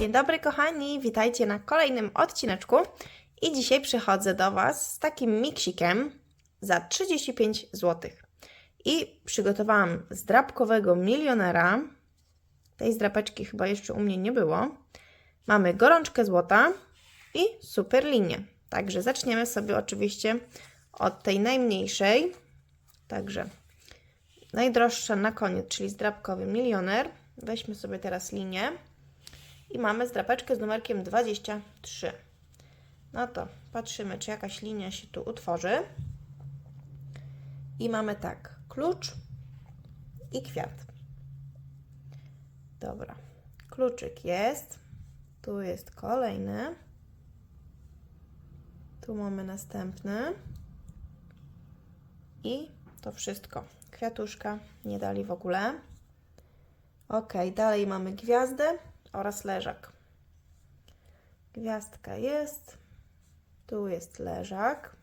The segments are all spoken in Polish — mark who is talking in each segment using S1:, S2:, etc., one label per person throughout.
S1: Dzień dobry kochani, witajcie na kolejnym odcineczku i dzisiaj przychodzę do Was z takim miksikiem za 35 zł. I przygotowałam zdrabkowego milionera. Tej zdrapeczki chyba jeszcze u mnie nie było. Mamy gorączkę złota i super linię. Także zaczniemy sobie oczywiście od tej najmniejszej. Także najdroższa na koniec, czyli zdrabkowy milioner. Weźmy sobie teraz linię i mamy zdrapeczkę z numerkiem 23. No to patrzymy, czy jakaś linia się tu utworzy. I mamy tak, klucz i kwiat. Dobra, kluczyk jest. Tu jest kolejny. Tu mamy następny. I to wszystko. Kwiatuszka nie dali w ogóle. Ok, dalej mamy gwiazdę oraz leżak. Gwiazdka jest. Tu jest leżak.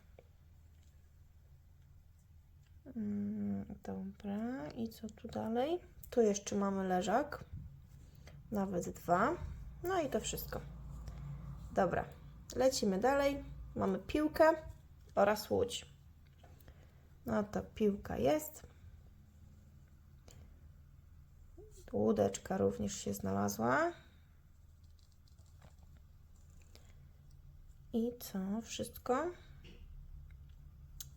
S1: Mm, Dobra, i co tu dalej? Tu jeszcze mamy leżak. Nawet dwa. No i to wszystko. Dobra, lecimy dalej. Mamy piłkę oraz łódź. No to piłka jest. Łódeczka również się znalazła. I co? Wszystko?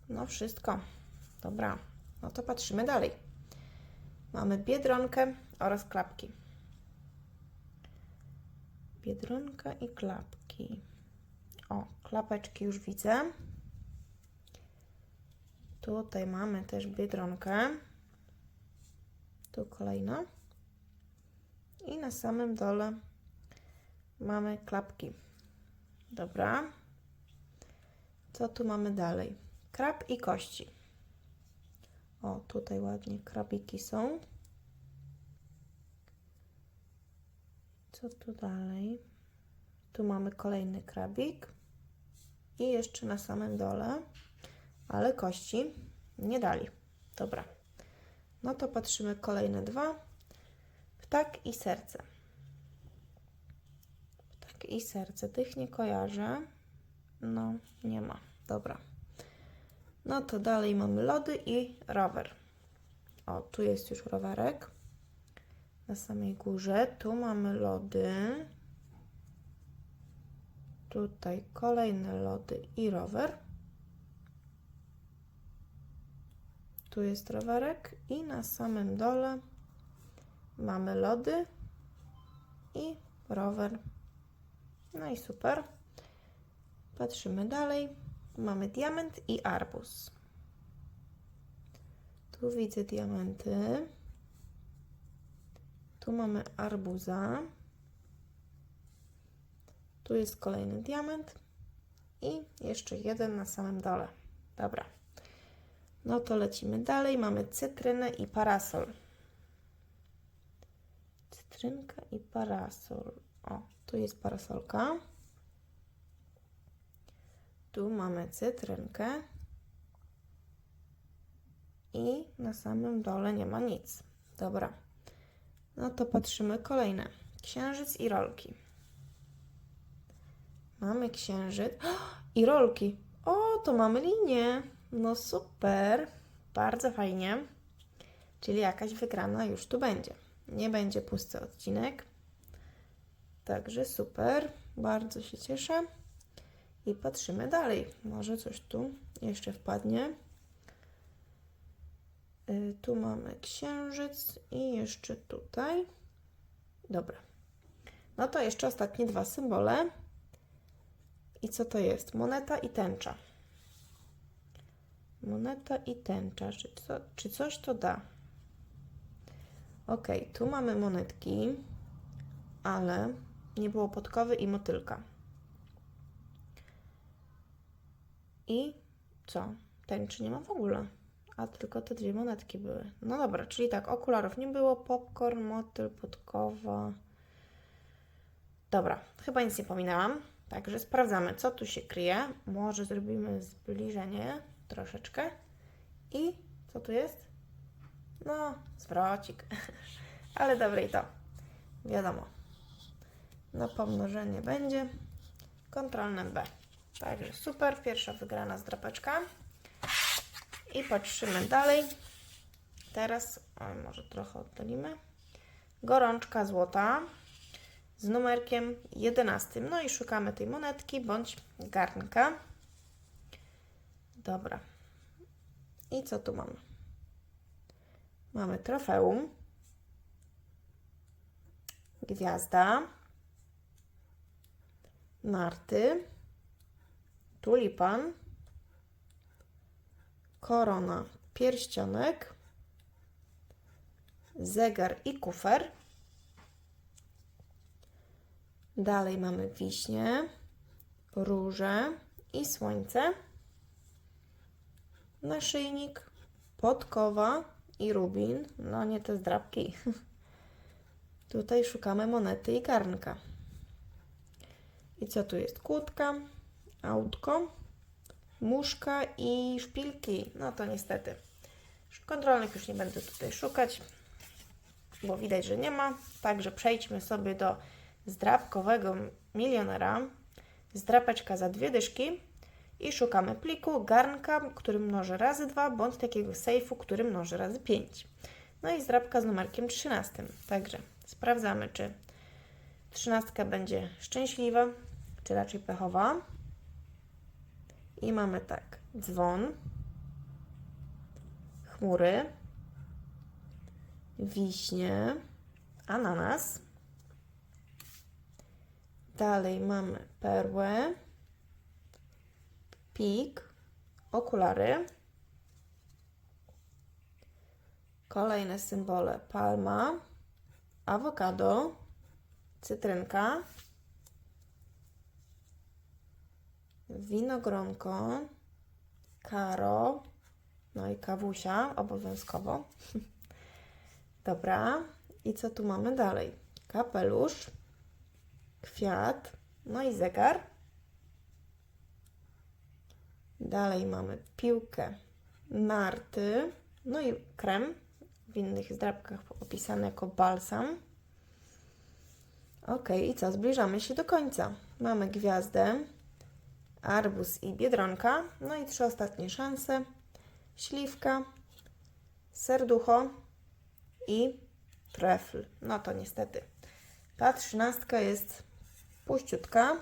S1: No wszystko. Dobra. No to patrzymy dalej. Mamy biedronkę oraz klapki. Biedronka i klapki. O, klapeczki już widzę. Tutaj mamy też biedronkę. Tu kolejna. I na samym dole mamy klapki. Dobra. Co tu mamy dalej? Krab i kości. O, tutaj ładnie krabiki są. Co tu dalej? Tu mamy kolejny krabik. I jeszcze na samym dole, ale kości nie dali. Dobra. No to patrzymy kolejne dwa. Ptak i serce. Ptak i serce. Tych nie kojarzę. No, nie ma. Dobra. No to dalej mamy lody i rower. O, tu jest już rowerek. Na samej górze. Tu mamy lody. Tutaj kolejne lody i rower. Tu jest rowerek i na samym dole mamy lody i rower. No i super. Patrzymy dalej. Mamy diament i arbuz. Tu widzę diamenty. Tu mamy arbuza. Tu jest kolejny diament i jeszcze jeden na samym dole. Dobra. No to lecimy dalej. Mamy cytrynę i parasol. Cytrynka i parasol. O, tu jest parasolka. Tu mamy cytrynkę. I na samym dole nie ma nic. Dobra. No to patrzymy kolejne. Księżyc i rolki. Mamy księżyc i rolki. O, to mamy linię. No super. Bardzo fajnie. Czyli jakaś wygrana już tu będzie. Nie będzie pusty odcinek. Także super. Bardzo się cieszę. I patrzymy dalej. Może coś tu jeszcze wpadnie. Y, Tu mamy księżyc i jeszcze tutaj. Dobra. No to jeszcze ostatnie dwa symbole. I co to jest? Moneta i tęcza. Moneta i tęcza. Czy, co, czy coś to da? Ok, tu mamy monetki, ale nie było podkowy i motylka. I co? Tęczy nie ma w ogóle. A tylko te dwie monetki były. No dobra, czyli tak, okularów nie było, popcorn, motyl, podkowa. Dobra, chyba nic nie pominęłam. Także sprawdzamy, co tu się kryje. Może zrobimy zbliżenie troszeczkę. I co tu jest? No, zwrocik. Ale dobre i to. Wiadomo. na pomnożenie będzie kontrolne B. Także super, pierwsza wygrana zdrapeczka. I patrzymy dalej. Teraz, o, może trochę oddalimy. Gorączka złota z numerkiem 11. No i szukamy tej monetki bądź garnka. Dobra. I co tu mamy? Mamy trofeum, gwiazda, narty, tulipan, korona, pierścionek, zegar i kufer. Dalej mamy wiśnie, róże i słońce, naszyjnik, podkowa i rubin. No nie te zdrabki. Tutaj szukamy monety i garnka. I co tu jest? Kłódka, autko, muszka i szpilki. No to niestety. Kontrolnych już nie będę tutaj szukać, bo widać, że nie ma. Także przejdźmy sobie do zdrabkowego milionera. Zdrapeczka za dwie dyszki. I szukamy pliku, garnka, który mnoży razy 2, bądź takiego sejfu, który mnoży razy 5. No i zdrabka z numerkiem 13. Także sprawdzamy, czy 13 będzie szczęśliwa, czy raczej pechowa. I mamy tak, dzwon, chmury, wiśnie, ananas. Dalej mamy perłę, pik, okulary. Kolejne symbole palma, awokado, cytrynka, winogronko, karo, no i kawusia obowiązkowo. Dobra, i co tu mamy dalej? Kapelusz, kwiat, no i zegar. Dalej mamy piłkę, narty, no i krem, w innych zdrabkach opisany jako balsam. Ok, i co? Zbliżamy się do końca. Mamy gwiazdę, arbuz i biedronka, no i trzy ostatnie szanse. Śliwka, serducho i trefl. No to niestety ta trzynastka jest puściutka.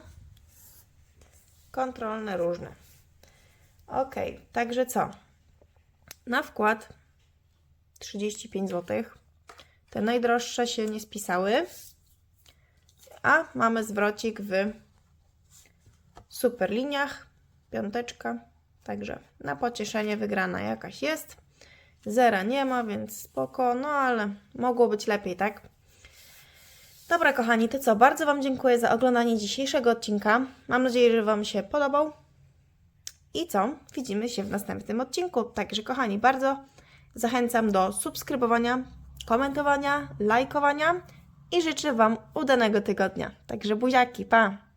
S1: Kontrolne różne. Ok, także co? Na wkład 35 zł. Te najdroższe się nie spisały. A mamy zwrocik w super liniach. Piąteczka. Także na pocieszenie wygrana jakaś jest. Zera nie ma, więc spoko. No ale mogło być lepiej, tak? Dobra, kochani, to co? Bardzo Wam dziękuję za oglądanie dzisiejszego odcinka. Mam nadzieję, że Wam się podobał. I co? Widzimy się w następnym odcinku. Także, kochani, bardzo zachęcam do subskrybowania, komentowania, lajkowania i życzę Wam udanego tygodnia. Także buziaki, pa!